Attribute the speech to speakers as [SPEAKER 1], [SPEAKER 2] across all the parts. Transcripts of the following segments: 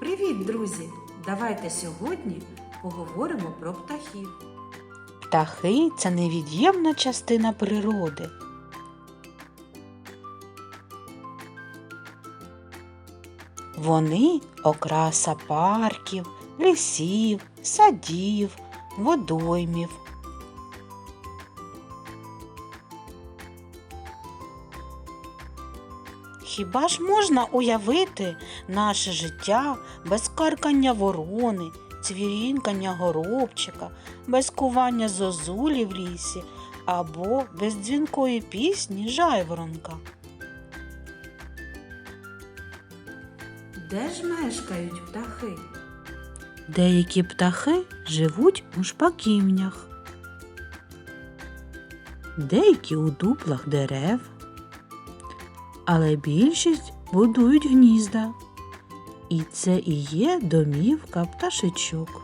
[SPEAKER 1] Привіт, друзі! Давайте сьогодні поговоримо про птахів.
[SPEAKER 2] Птахи це невід'ємна частина природи. Вони окраса парків, лісів, садів, водоймів. Хіба ж можна уявити наше життя без каркання ворони, цвірінкання горобчика, без кування зозулі в лісі або без дзвінкої пісні жайворонка?
[SPEAKER 1] Де ж мешкають птахи?
[SPEAKER 2] Деякі птахи живуть у шпаківнях, деякі у дуплах дерев, але більшість будують гнізда. І це і є домівка пташечок.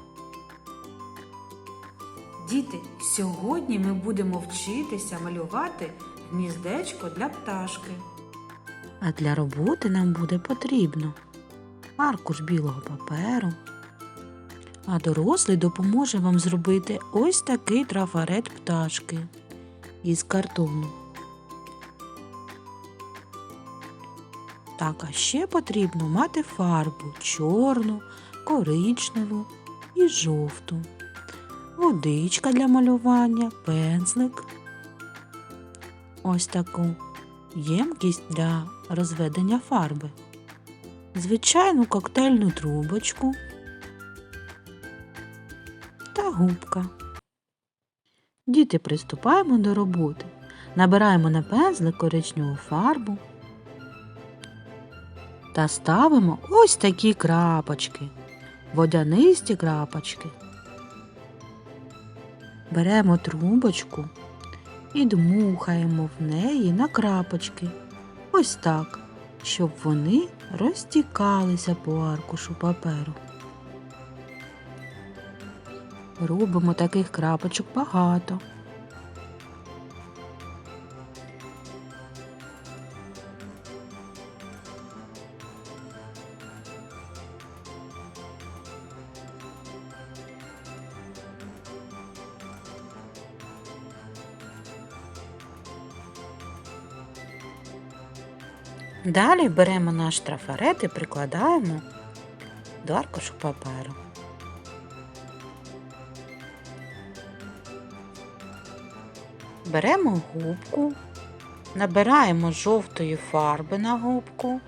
[SPEAKER 1] Діти, сьогодні ми будемо вчитися малювати гніздечко для пташки.
[SPEAKER 2] А для роботи нам буде потрібно аркуш білого паперу. А дорослий допоможе вам зробити ось такий трафарет пташки із картону. Так, а ще потрібно мати фарбу чорну, коричневу і жовту, водичка для малювання, пензлик. Ось таку ємкість для розведення фарби, звичайну коктейльну трубочку та губка. Діти, приступаємо до роботи. Набираємо на пензлик коричневу фарбу та ставимо ось такі крапочки, водянисті крапочки. Беремо трубочку і дмухаємо в неї на крапочки. Ось так, щоб вони розтікалися по аркушу паперу. Робимо таких крапочок багато. Далі беремо наш трафарет і прикладаємо до аркушу паперу. Беремо губку, набираємо жовтої фарби на губку.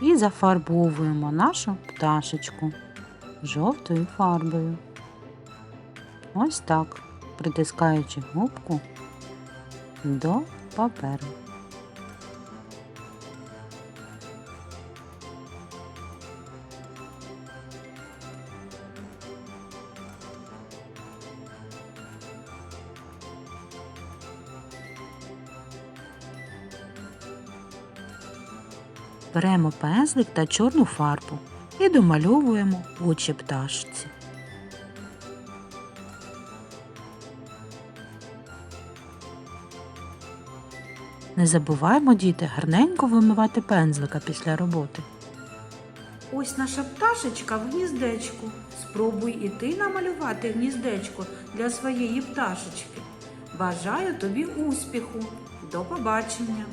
[SPEAKER 2] І зафарбовуємо нашу пташечку жовтою фарбою. Ось так, притискаючи губку до паперу. Беремо пензлик та чорну фарбу і домальовуємо очі пташці. Не забуваємо, діти, гарненько вимивати пензлика після роботи.
[SPEAKER 1] Ось наша пташечка в гніздечку. Спробуй і ти намалювати гніздечко для своєї пташечки. Бажаю тобі успіху. До побачення!